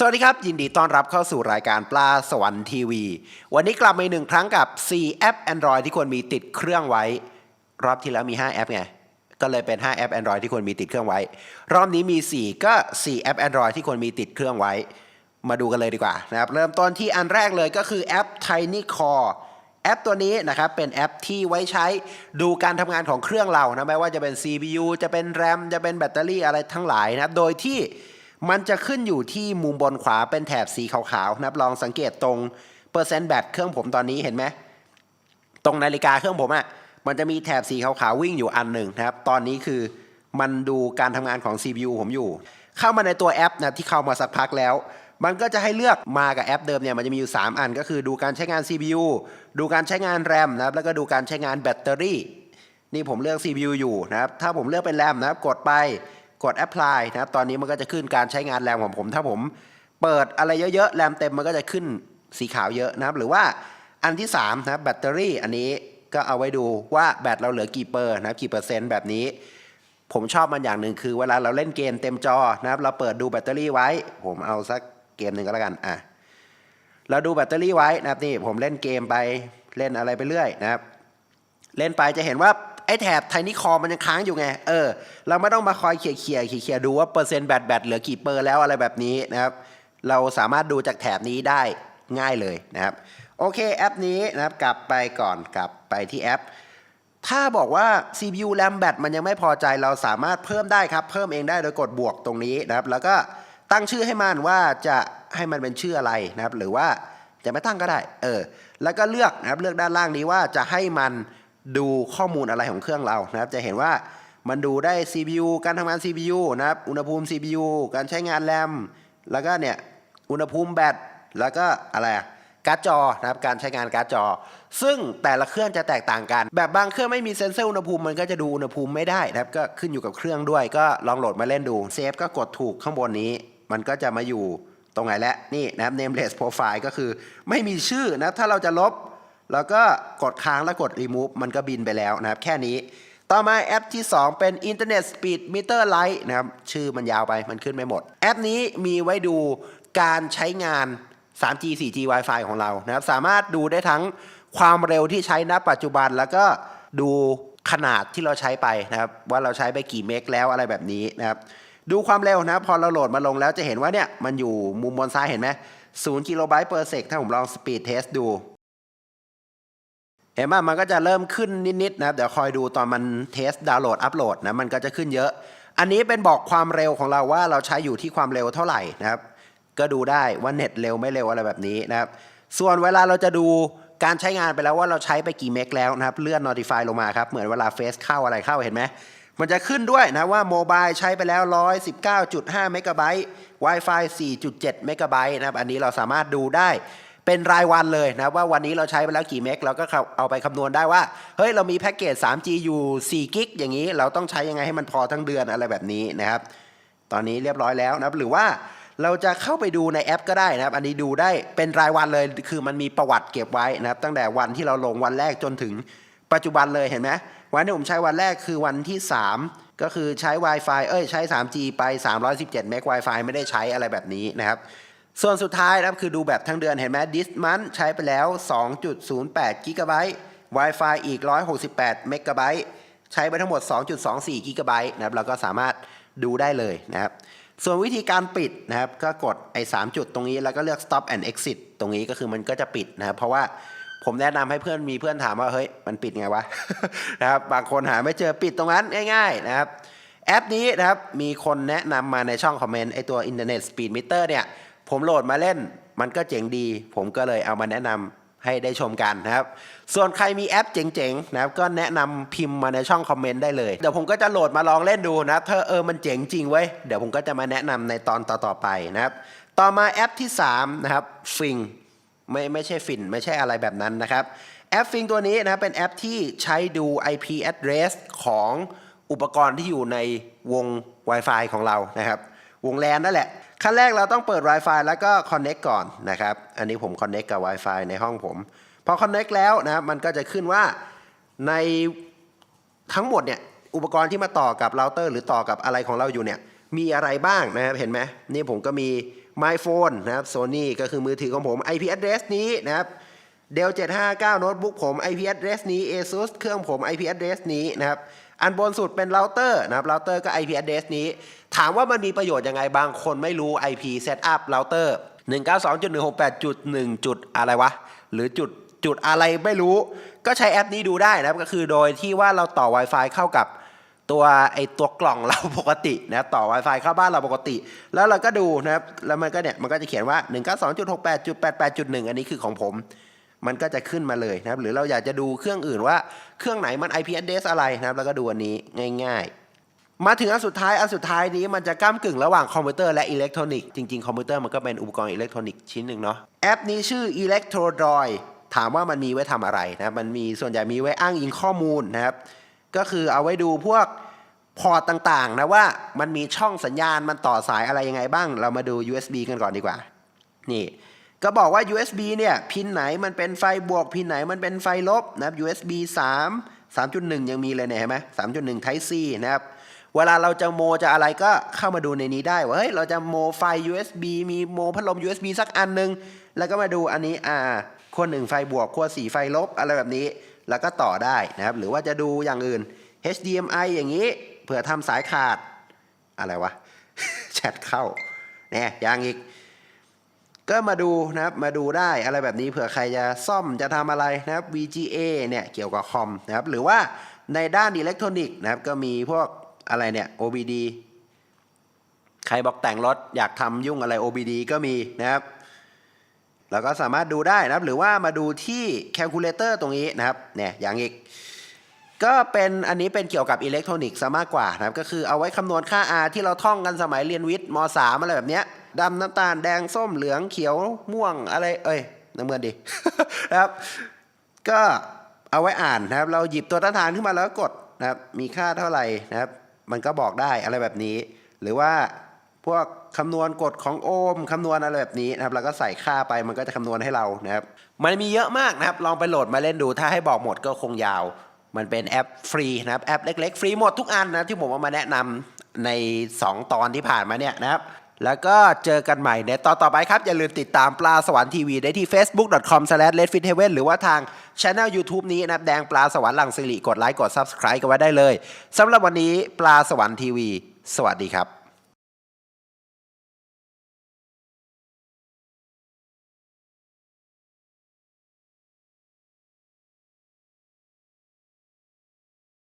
สวัสดีครับ ยินดีต้อนรับเข้าสู่รายการปลาสวรรค์ทีวี วันนี้กลับมาอีกหนึ่งครั้งกับ 4 แอป Android ที่ควรมีติดเครื่องไว้ รอบที่แล้วมี 5 แอปไง ก็เลยเป็น 5 แอป Android ที่ควรมีติดเครื่องไว้ รอบนี้มี 4 ก็ 4 แอป Android ที่ควรมีติดเครื่องไว้ มาดูกันเลยดีกว่านะครับเริ่มต้นที่อันแรกเลยก็คือแอป Tiny Core แอปตัวนี้นะครับเป็นแอปที่ไว้ใช้ดูการทำงานของเครื่องเรานะไม่ว่าจะเป็น CPU จะเป็น RAM จะเป็นแบตเตอรี่อะไรทั้งหลายนะโดยที่ มันจะขึ้นอยู่ที่มุมบนขวาเป็นแถบสีขาวๆนะครับลองสังเกตตรงเปอร์เซ็นต์แบตเครื่องผมตอนนี้เห็นไหมตรงนาฬิกาเครื่องผมอะ่ะมันจะมีแถบสีขาวๆวิ่งอยู่อันหนึ่งนะครับ ตอนนี้คือมันดูการทำงานของ CPU ผมอยู่ เข้ามาในตัวแอปนะที่เข้ามาสักพักแล้ว มันก็จะให้เลือกมากับแอปเดิมเนี่ยมันจะมีอยู่ 3 อันก็คือดูการใช้งาน CPU ดูการใช้งาน RAM นะครับแล้วก็ดูการใช้งานแบตเตอรี่ นี่ผมเลือก CPU อยู่นะครับ ถ้าผมเลือกเป็น RAM นะครับกดไป กด apply นะครับตอนนี้มันก็จะขึ้นการใช้งาน RAM ของผม ถ้าผมเปิดอะไรเยอะๆ RAM เต็มมันก็จะขึ้นสีขาวเยอะนะครับ หรือว่าอันที่3นะครับแบตเตอรี่อันนี้ก็เอาไว้ดูว่าแบตเราเหลือกี่เปอร์นะครับกี่เปอร์เซ็นต์แบบนี้ ผมชอบมันอย่างหนึ่งคือเวลาเราเล่นเกมเต็มจอนะครับ เราเปิดดูแบตเตอรี่ไว้ ผมเอาสักเกมหนึ่งก็แล้วกันอะเราดูแบตเตอรี่ไว้นะครับนี่ผมเล่นเกมไปเล่นอะไรไปเรื่อยนะครับ เล่นไปจะเห็นว่า ไอ้แถบไทนี่คอมันยังค้างอยู่ไง เออ เราไม่ต้องมาคอยเขี่ยเขี่ยเขี่ยดูว่าเปอร์เซ็นต์แบตแบตเหลือกี่เปอร์แล้วอะไรแบบนี้นะครับ เราสามารถดูจากแถบนี้ได้ง่ายเลยนะครับ โอเคแอปนี้นะครับ กลับไปก่อนกลับไปที่แอป ถ้าบอกว่า CPU RAM แบตมันยังไม่พอใจเราสามารถเพิ่มได้ครับ เพิ่มเองได้โดยกดบวกตรงนี้นะครับ แล้วก็ตั้งชื่อให้มันว่าจะให้มันเป็นชื่ออะไรนะครับ หรือว่าจะไม่ตั้งก็ได้ เออ แล้วก็เลือกนะครับ เลือกด้านล่างนี้ว่าจะให้มัน ดูข้อมูลอะไรของเครื่องเรานะครับ จะเห็นว่ามันดูได้ CPU การทำงาน CPU นะครับ อุณหภูมิ CPU การใช้งานแรม แล้วก็เนี่ย อุณหภูมิแบต แล้วก็อะไรการ์ดจอนะครับ การใช้งานการ์ดจอ ซึ่งแต่ละเครื่องจะแตกต่างกัน แบบบางเครื่องไม่มีเซ็นเซอร์อุณหภูมิมันก็จะดูอุณหภูมิไม่ได้นะครับ ก็ขึ้นอยู่กับเครื่องด้วย ก็ลองโหลดมาเล่นดู เซฟก็กดถูกข้างบนนี้ มันก็จะมาอยู่ตรงไหนและ นี่นะครับ nameless profile ก็คือไม่มีชื่อนะ ถ้าเราจะลบ แล้วก็กดค้างแล้วกด remove มันก็บินไปแล้วนะครับ แค่นี้ ต่อมาแอปที่ 2 เป็น Internet Speed Meter Lite นะครับ ชื่อมันยาวไปมันขึ้นไม่หมด แอปนี้มีไว้ดูการใช้งาน 3G 4G Wi-Fi ของเรานะครับ สามารถดูได้ทั้งความเร็วที่ใช้ณปัจจุบัน แล้วก็ดูขนาดที่เราใช้ไปนะครับ ว่าเราใช้ไปกี่เมกแล้วอะไรแบบนี้นะครับดูความเร็วนะพอเราโหลดมาลงแล้วจะเห็นว่าเนี่ย มันอยู่มุมบนซ้ายเห็นไหม0กิโลไบต์ per sec ถ้าผมลอง speed test ดู ห็นไหมมันก็จะเริ่มขึ้นนิดๆนะครับเดี๋ยวคอยดูตอนมันเทสดาวน์โหลดอัปโหลดนะมันก็จะขึ้นเยอะ อันนี้เป็นบอกความเร็วของเราว่าเราใช้อยู่ที่ความเร็วเท่าไหร่นะครับ ก็ดูได้ว่าเน็ตเร็วไม่เร็วอะไรแบบนี้นะครับ ส่วนเวลาเราจะดูการใช้งานไปแล้วว่าเราใช้ไปกี่เมกแล้วนะครับ เลื่อน notify ลงมาครับ เหมือนเวลาเฟซเข้าอะไรเข้าเห็นไหมมันจะขึ้นด้วยนะว่าโมบายใช้ไปแล้ว 119.5 เมกะไบต์ Wi-Fi 4.7 เมกะไบต์นะครับ อันนี้เราสามารถดูได้ เป็นรายวันเลยนะว่าวันนี้เราใช้ไปแล้วกี่เมกเราก็เอาไปคำนวณได้ว่า เฮ้ย เรามีแพ็กเกจ 3G อยู่4กิกอย่างนี้ เราต้องใช้ยังไงให้มันพอทั้งเดือนอะไรแบบนี้นะครับ ตอนนี้เรียบร้อยแล้วนะหรือว่าเราจะเข้าไปดูในแอปก็ได้นะครับ อันนี้ดูได้เป็นรายวันเลย คือมันมีประวัติเก็บไว้นะครับ ตั้งแต่วันที่เราลงวันแรกจนถึงปัจจุบันเลยเห็นไหมวันที่ผมใช้วันแรกคือวันที่ 3 ก็คือใช้ Wi-Fi เอ้ยใช้ 3G ไป 317 เมก Wi-Fi ไม่ได้ใช้อะไรแบบนี้นะครับ ส่วนสุดท้ายนะครับคือดูแบบทั้งเดือนเห็นไหมดิสมันใช้ไปแล้ว 2.08กิกะไบต์ Wi-Fi อีก 168เมกะไบต์ใช้ไปทั้งหมด 2.24กิกะไบต์นะครับเราก็สามารถดูได้เลยนะครับ ส่วนวิธีการปิดนะครับ ก็กดไอ้3จุดตรงนี้แล้วก็เลือก stop and exit ตรงนี้ก็คือมันก็จะปิดนะครับ เพราะว่าผมแนะนำให้เพื่อนมีเพื่อนถามว่าเฮ้ยมันปิดไงวะนะครับบางคนหาไม่เจอปิดตรงนั้นง่าย ๆ นะครับ แอปนี้นะครับมีคนแนะนำมาในช่องคอมเมนต์ไอตัว Internet Speed Meter เนี่ย ผมโหลดมาเล่น มันก็เจ๋งดี ผมก็เลยเอามาแนะนำให้ได้ชมกันนะครับ ส่วนใครมีแอปเจ๋งๆนะครับก็แนะนำพิมพ์มาในช่องคอมเมนต์ได้เลย เดี๋ยวผมก็จะโหลดมาลองเล่นดูนะครับถ้าเออมันเจ๋งจริงเว้ย เดี๋ยวผมก็จะมาแนะนำในตอนต่อๆไปนะครับ ต่อมาแอปที่ 3 นะครับฟิงไม่ไม่ใช่ฟินไม่ใช่อะไรแบบนั้นนะครับ แอปฟิงตัวนี้นะเป็นแอปที่ใช้ดู IP address ของอุปกรณ์ที่อยู่ในวง Wi-Fi ของเรานะครับ วงแลนนั่นแหละ ขั้นแรกเราต้องเปิด Wi-Fi แล้วก็ Connect ก่อนนะครับ อันนี้ผม Connect กับ Wi-Fi ในห้องผม พอ Connect แล้วนะครับมันก็จะขึ้นว่าในทั้งหมดเนี่ยอุปกรณ์ที่มาต่อกับเราเตอร์หรือต่อกับอะไรของเราอยู่เนี่ยมีอะไรบ้างนะครับเห็นไหมนี่ผมก็มี My Phone นะครับ Sony ก็คือมือถือของผม IP address นี้นะครับ Dell 759 โน้ตบุ๊กผม IP address นี้ ASUS เครื่องผม IP address นี้นะครับ อันบนสุดเป็นเราเตอร์นะครับเราเตอร์ก็ IP address นี้ ถามว่ามันมีประโยชน์ยังไงบางคนไม่รู้ IP setup เราเตอร์192.168.1จุดอะไรวะ หรือจุดจุดอะไรไม่รู้ ก็ใช้แอปนี้ดูได้นะครับ ก็คือโดยที่ว่าเราต่อ Wi-Fi เข้ากับตัวไอตัวกล่องเราปกตินะต่อ Wi-Fi เข้าบ้านเราปกติ แล้วเราก็ดูนะครับ แล้วมันก็เนี่ยมันก็จะเขียนว่า 192.68.88.1 อันนี้คือของผม มันก็จะขึ้นมาเลยนะครับหรือเราอยากจะดูเครื่องอื่นว่าเครื่องไหนมัน IP address อะไรนะครับแล้วก็ดูอันนี้ง่าย ๆ มาถึงอันสุดท้ายอันสุดท้ายนี้มันจะก้ากึ่งระหว่างคอมพิวเตอร์และอิเล็กทรอนิกส์จริงๆคอมพิวเตอร์มันก็เป็นอุปกรณ์อิเล็กทรอนิกส์ชิ้นหนึ่งเนาะแอปนี้ชื่อ Electrodroid ถามว่ามันมีไว้ทำอะไรนะมันมีส่วนใหญ่มีไว้อ้างอิงข้อมูลนะครับก็คือเอาไว้ดูพวกพอร์ตต่างๆนะว่ามันมีช่องสัญญาณมันต่อสายอะไรยังไงบ้าง เรามาดู USB กันก่อนดีกว่า นี่ ก็บอกว่า USB เนี่ยพินไหนมันเป็นไฟบวกพินไหนมันเป็นไฟลบนะครับ USB 3 3.1 ยังมีเลยเนี่ยเห็นไหม3.1 Type C นะครับ เวลาเราจะโมจะอะไรก็เข้ามาดูในนี้ได้ว่าเฮ้ยเราจะโมไฟ USB มีโมพัดลม USB สักอันหนึง แล้วก็มาดูอันนี้อ่าขั้วหนึ่งไฟบวกขั้วสี่ไฟลบอะไรแบบนี้ แล้วก็ต่อได้นะครับ หรือว่าจะดูอย่างอื่น HDMI อย่างนี้เผื่อทำสายขาดอะไรวะ แชทเข้าเนี่ยอย่างอีก ก็มาดูนะครับมาดูได้อะไรแบบนี้เผื่อใครจะซ่อมจะทำอะไรนะครับ VGA เนี่ยเกี่ยวกับคอมนะครับหรือว่าในด้านอิเล็กทรอนิกส์นะครับก็มีพวกอะไรเนี่ย OBD ใครบอกแต่งรถอยากทำยุ่งอะไร OBD ก็มีนะครับแล้วก็สามารถดูได้นะครับ หรือว่ามาดูที่แคลคูลเลเตอร์ตรงนี้นะครับเนี่ยอย่างอีก ก็เป็นอันนี้เป็นเกี่ยวกับอิเล็กทรอนิกส์ซะมากกว่านะครับ ก็คือเอาไว้คำนวณค่า R ที่เราท่องกันสมัยเรียนวิทย์ม .3 อะไรแบบเนี้ย ดำน้ำตาลแดงส้มเหลืองเขียวม่วงอะไร เอ้ยน้ำเงินดินะครับ ก็เอาไว้อ่านนะครับ เราหยิบตัวต้านทานขึ้นมาแล้วกดนะครับ มีค่าเท่าไหร่นะครับ มันก็บอกได้อะไรแบบนี้ หรือว่าพวกคำนวณกฎของโอห์มคำนวณอะไรแบบนี้นะครับ แล้วก็ใส่ค่าไปมันก็จะคำนวณให้เรานะครับ มันมีเยอะมากนะครับ ลองไปโหลดมาเล่นดู ถ้าให้บอกหมดก็คงยาว มันเป็นแอปฟรีนะครับ แอปเล็ก ๆ ฟรีหมดทุกอันนะที่ผมเอามาแนะนำใน 2 ตอนที่ผ่านมาเนี่ยนะครับ แล้วก็เจอกันใหม่ในตอนต่อไปครับ อย่าลืมติดตามปลาสวรรค์ทีวีได้ที่ facebook.com/redfitheaven หรือว่าทาง channel YouTube นี้นะแดงปลาสวรรค์หลังสิริกดไลค์กด subscribe กันไว้ได้เลยสำหรับวันนี้ปลาสวรรค์ทีวี สวัสดีครับ